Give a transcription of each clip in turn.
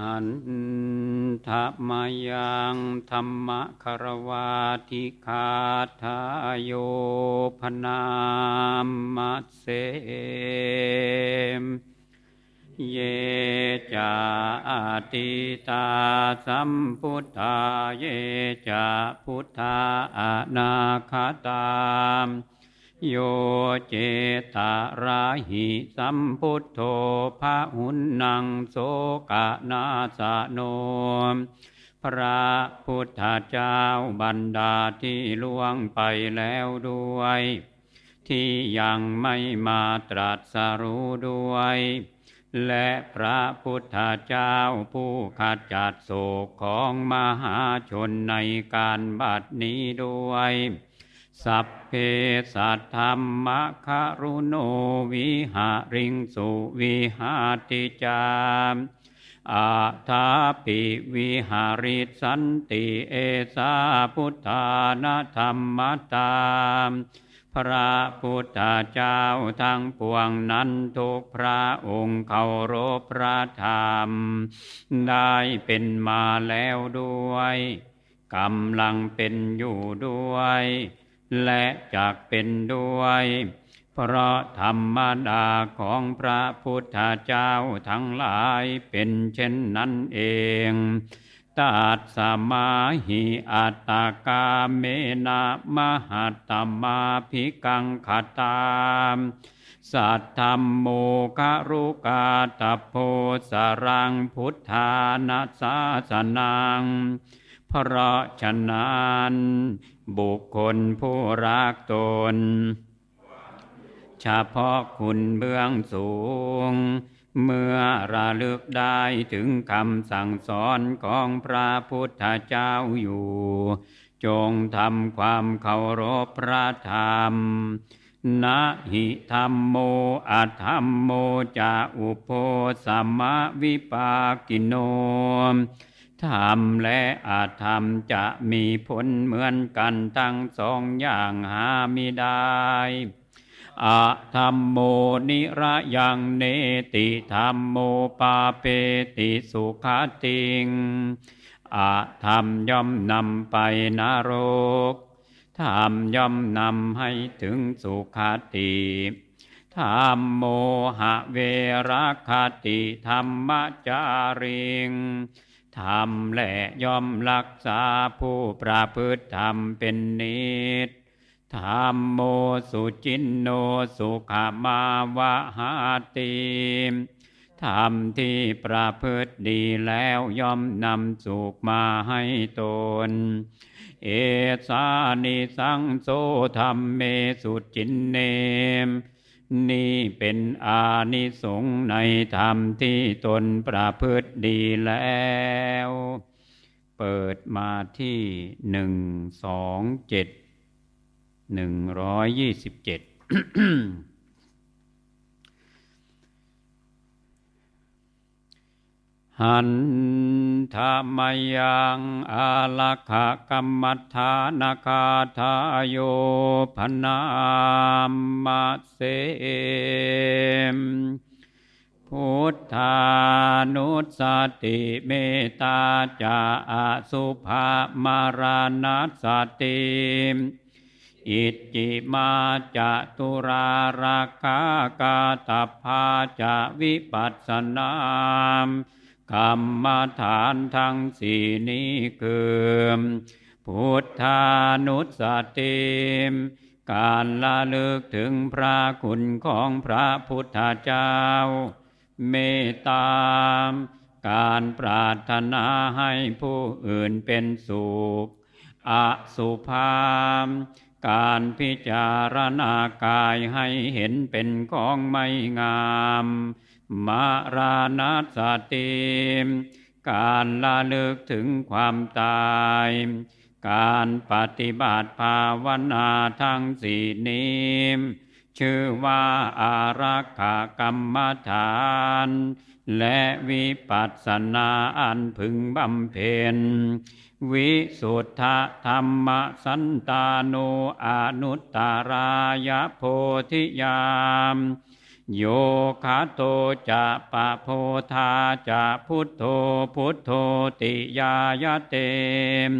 หันธมายังธรรมคารวาติคาทายโยพนามมัสเสมเยจาอาติตาสัมพุทธาเยจาพุทธาอนาคตาม โยเจตาราหิสัมพุทโธภาหุนนังโสกะนาสะโนมพระพุทธเจ้าบรรดาที่ล่วงไปแล้วด้วย ที่ยังไม่มาตรัสรู้ด้วย และพระพุทธเจ้าผู้ขจัดโศกของมหาชนในการบัดนี้ด้วย สัพเพสัตธรรมคารุโนวิหาริงสุวิหาติจามอาทาปิวิหาริสันติเอสาพุทธานาธรรมตามพระพุทธเจ้าทั้งปวงนั้นทุกพระองค์เคารพพระธรรม ได้เป็นมาแล้วด้วยกำลังเป็นอยู่ด้วย และจักเป็นด้วย เพราะธรรมดาของพระพุทธเจ้าทั้งหลายเป็นเช่นนั้นเองตัดสมาหิอัตตากาเมนะมหัตตมาภิกังขตามสัทธรรมโมคารุกาตโพสรังพุทธานาสาสนัง เพราะฉะนั้นบุคคลผู้รักตนเฉพาะคุณเบื้องสูง เมื่อระลึกได้ถึงคำสั่งสอนของพระพุทธเจ้าอยู่ จงทำความเคารพพระธรรมนะหิธรรมโมอัธรรมโมจะอุโพสัมมวิปากิโน ธรรมและอาธรรมจะมีผลเหมือนกันทั้งสองอย่างหามิได้อะธรรมโมนิระยังเนติธรรมโมปาเปติสุขติงอะธรรมย่อมนำไปนรกธรรมย่อมนำให้ถึงสุขติธรรมโมหะเวรคติธรรมจาริง ธรรมและย่อมรักษาผู้ประพฤติธรรมเป็นนิจธรรมโมสุจินโนสุขมาวะหาติธรรมที่ประพฤติดีแล้วย่อมนำสุขมาให้ตน เอสานิสังโซธรรมเมสุจินเนม นี่เป็นอานิสงส์ในธรรมที่ตนประพฤติดีแล้ว เปิดมาที่หนึ่งสองเจ็ดหนึ่งร้อยยี่สิบเจ็ด หันธรรมยังอาลักขกรรมฐานคาทายโยพนามมาเสมพุทธานุสติเมตตาจาสุภามารานัสติอิจิมาจะตุราราคากาตพาจะวิปัสสนาม กรรมฐานทั้งสี่นี้คือพุทธานุสติมการละลึกถึงพระคุณของพระพุทธเจ้า เมตตาการปรารถนาให้ผู้อื่นเป็นสุข อสุภามการพิจารณากายให้เห็นเป็นของไม่งาม มารานัสติมการละลึกถึงความตาย การปฏิบัติภาวนาทั้งสี่นี้ชื่อว่าอารักขากรรมฐาน และวิปัสสนาอันพึงบำเพ็ญ วิสุทธธรรมสันตานุอนุตตารายโพธิยาม โยคะโตจะปะโพธาจะพุทโธพุทโธติยายะเตม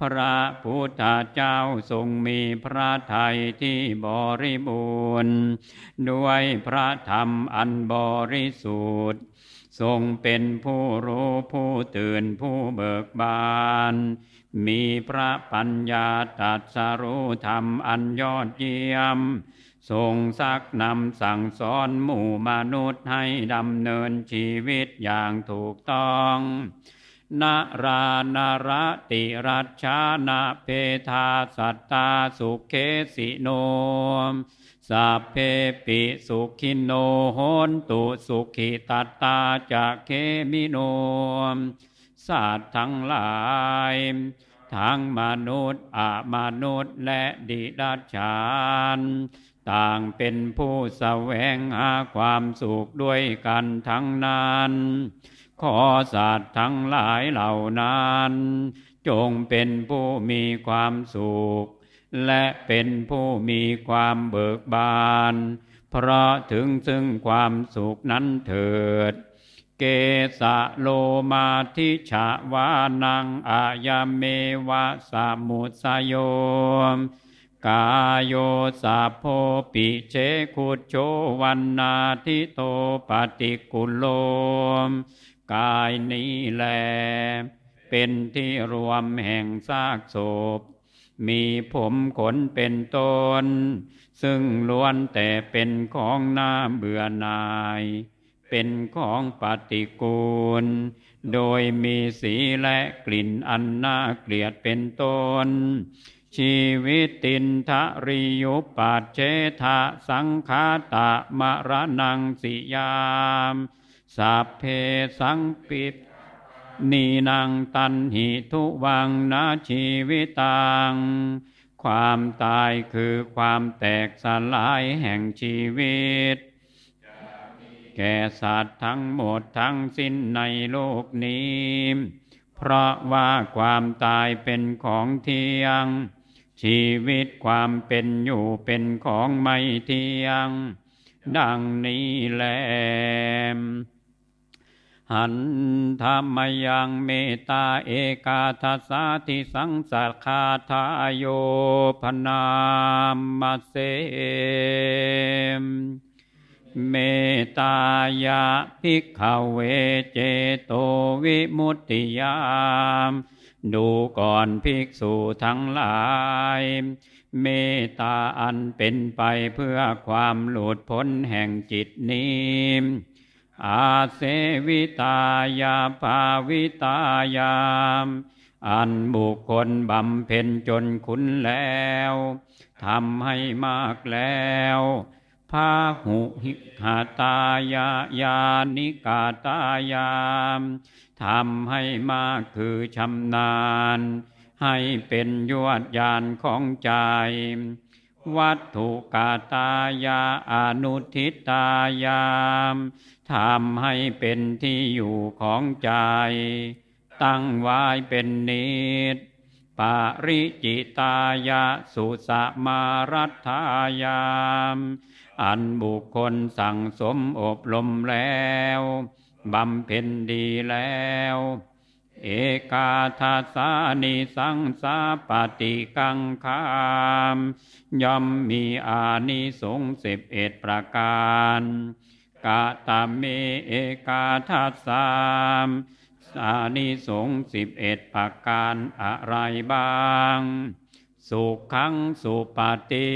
พระพุทธเจ้าทรงมีพระทัยที่บริบูรณ์ด้วยพระธรรมอันบริสุทธิ์ทรงเป็นผู้รู้ผู้ตื่นผู้เบิกบาน มีพระปัญญาตรัสรู้ธรรมอันยอดเยี่ยม ทรงซักนำสั่งสอนหมู่มนุษย์ให้ดำเนินชีวิตอย่างถูกต้องนารานาระติรัชชานาเพทาสัตตาสุเคสิโนสัพเพปิสุขิโนโหนตุสุขิตัตตาจะเคมิโนสัตว์ทั้งหลาย ทั้งมนุษย์อามนุษย์และดิดัจฉาน ต่างเป็นผู้แสวงหาความสุขด้วยกันทั้งนั้น ขอสัตว์ทั้งหลายเหล่านั้น จงเป็นผู้มีความสุข และเป็นผู้มีความเบิกบาน เพราะถึงซึ่งความสุขนั้นเถิด เกสะโลมาทิฉวานังอายเมวะสามุสโยม กายโยสาโพปิเชขุโชวันนาทิโตปฏิกุลโลมกายนี้แล เป็นที่รวมแห่งซากศพ มีผมขนเป็นต้น ซึ่งล้วนแต่เป็นของน่าเบื่อหน่าย เป็นของปฏิกูล โดยมีสีและกลิ่นอันน่าเกลียดเป็นต้น ชีวิตตินทะริยุปัจเจทะสังคาตะมรณังสิยามสัพเพสังปิปนีนังตันหิทุวังนาชีวิตัง ความตายคือความแตกสลายแห่งชีวิต แก่สัตว์ทั้งหมดทั้งสิ้นในโลกนี้ เพราะว่าความตายเป็นของเที่ยง ชีวิตความเป็นอยู่เป็นของไม่เที่ยง ดังนี้แลหันธรรมยังเมตตาเอกาทัสสาธิสังสัคาทายโยพนามมาเสม เมตายาภิกขเวเจโตวิมุตติยาม ดูก่อนภิกษุทั้งหลาย เมตตาอันเป็นไปเพื่อความหลุดพ้นแห่งจิตนี้ อาเสวิตายาภาวิตายามอันบุคคลบำเพ็ญจนคุ้นแล้ว ทำให้มากแล้ว พาหุหิหาตายายานิกาตายามทำให้มากคือชำนาญ ให้เป็นยวดยานของใจ วัตถุกาตายาอนุทิตายามทำให้เป็นที่อยู่ของใจ ตั้งไว้เป็นนิดปาริจิตายาสุสมารัฐายาม อันบุคคลสั่งสมอบรมแล้วบำเพ็ญดีแล้ว เอกาทัสานิสังสาปฏิกังคามย่อมมีอานิสงสิบเอ็ดประการกาตาเมเอกาทัสามอานิสงส์สิบเอ็ดประการอะไรบ้าง สุขังสุปฏิ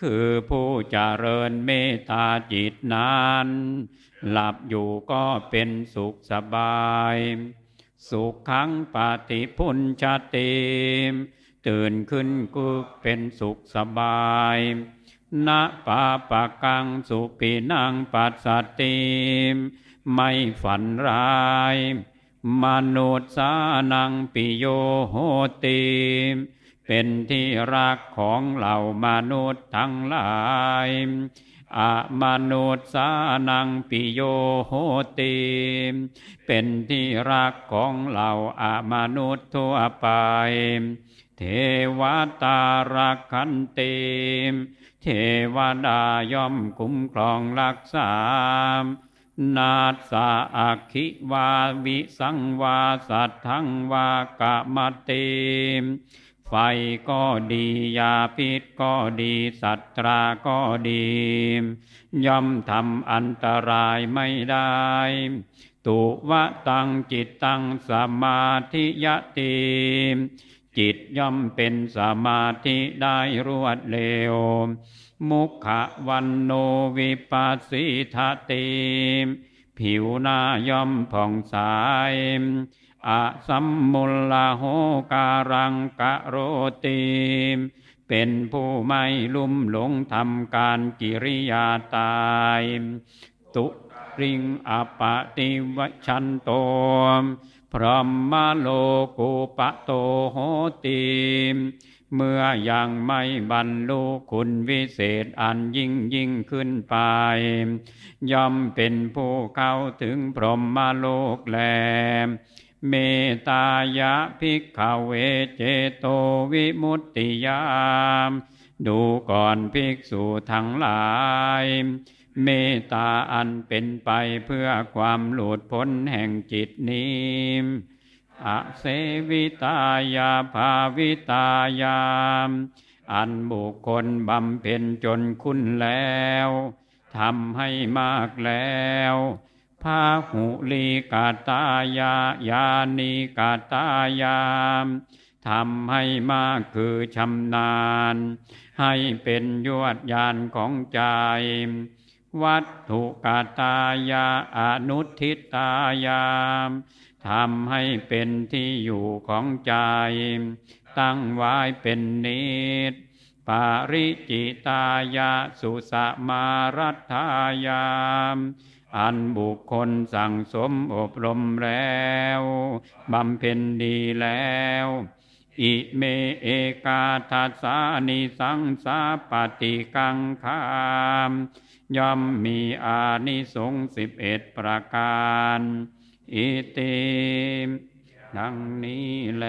คือผู้เจริญเมตตาจิตนั้น หลับอยู่ก็เป็นสุขสบาย สุขขังปฏิพุญชาติตื่นขึ้นก็เป็นสุขสบายนะปาปะกังสุปีนังปัสสติมไม่ฝันร้าย มนุษย์สานังปิโยโหติม เป็นที่รักของเหล่ามนุษย์ทั้งหลายอะมนุษย์สานังปิโยโหติมเป็นที่รักของเหล่าอามนุษย์ทั่วไป เทวตารักขันติเทวดาย่อมคุ้มครองรักษา นาสาอักขิวาวิสังวาสัตทังวากะมติ ไฟก็ดียาพิษก็ดีสัตราก็ดี ย่อมทำอันตรายไม่ได้ ตุวะตังจิตตังสมาธิยติจิตย่อมเป็นสมาธิได้รวดเร็ว มุขวันโนวิปัสสิทติผิวหน้าย่อมผ่องใส อสัมมุลลาโหการังกะโรติเป็นผู้ไม่ลุ่มหลงทำการกิริยาตาย ตุริงอปติวชันโตพรหมโลกุปะโตโหติเมื่อยังไม่บรรลุคุณวิเศษอันยิ่งยิ่งขึ้นไป ย่อมเป็นผู้เข้าถึงพรหมโลกแล เมตายะภิกขเวเจโตวิมุตติยามดูก่อนภิกษุทั้งหลาย เมตตาอันเป็นไปเพื่อความหลุดพ้นแห่งจิตนี้อเสวิตายาภาวิตายามอันบุคคลบำเพ็ญจนคุ้นแล้วทำให้มากแล้ว พาหุลีกาตายายานีกาตายามทำให้มากคือชำนาญ ให้เป็นยวดยานของใจ วัตถุกาตายาอนุทิตายามทำให้เป็นที่อยู่ของใจ ตั้งไว้เป็นนิดปาริจิตายาสุสมารัฐายาม อันบุคคลสั่งสมอบรมแล้วบำเพ็ญดีแล้ว อิเมเอกาทัสานิสังสาปฏิกังคามย่อมมีอานิสงส์สิบเอ็ดประการ อิติดังนี้แล